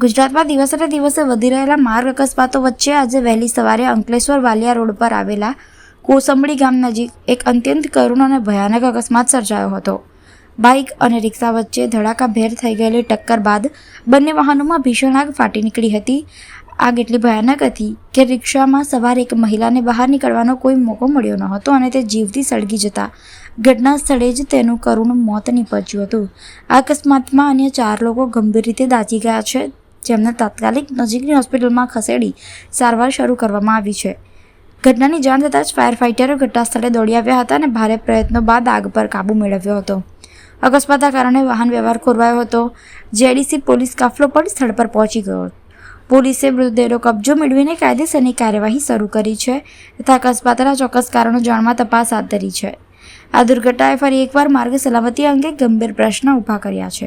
ગુજરાતમાં દિવસે દિવસે વધી રહેલા માર્ગ અકસ્માતો વચ્ચે આજે વહેલી સવારે અંકલેશ્વર વાલિયા રોડ પર આવેલા કોસંબડી ગામ નજીક એક અત્યંત કરુણ અને ભયાનક અકસ્માત સર્જાયો હતો. બાઇક અને રિક્ષા વચ્ચે ધડાકાભેર થઈ ગયેલી ટક્કર બાદ બંને વાહનોમાં ભીષણ આગ ફાટી નીકળી હતી. આગ એટલી ભયાનક હતી કે રિક્ષામાં સવાર એક મહિલાને બહાર નીકળવાનો કોઈ મોકો મળ્યો ન હતો અને તે જીવથી સળગી જતા ઘટના સ્થળે જ તેનું કરુણ મોત નીપજ્યું હતું. આ અકસ્માતમાં અન્ય ચાર લોકો ગંભીર રીતે દાઝી ગયા છે. જેમને તાત્કાલિક નજીકની હોસ્પિટલમાં ખસેડી સારવાર શરૂ કરવામાં આવી છે. ઘટનાની જાણ થતાં જ ફાયર ફાઇટરો ઘટના સ્થળે દોડી આવ્યા હતા અને ભારે પ્રયત્નો બાદ આગ પર કાબૂ મેળવ્યો હતો. અકસ્માતના કારણે વાહન વ્યવહાર ખોરવાયો હતો. જેડીસી પોલીસ કાફલો પણ સ્થળ પર પહોંચી ગયો. પોલીસે મૃતદેહનો કબજો મેળવીને કાયદેસરની કાર્યવાહી શરૂ કરી છે તથા અકસ્માતના ચોક્કસ કારણો જાણવા તપાસ હાથ ધરી છે. આ દુર્ઘટનાએ ફરી એકવાર માર્ગ સલામતી અંગે ગંભીર પ્રશ્ન ઊભા કર્યા છે.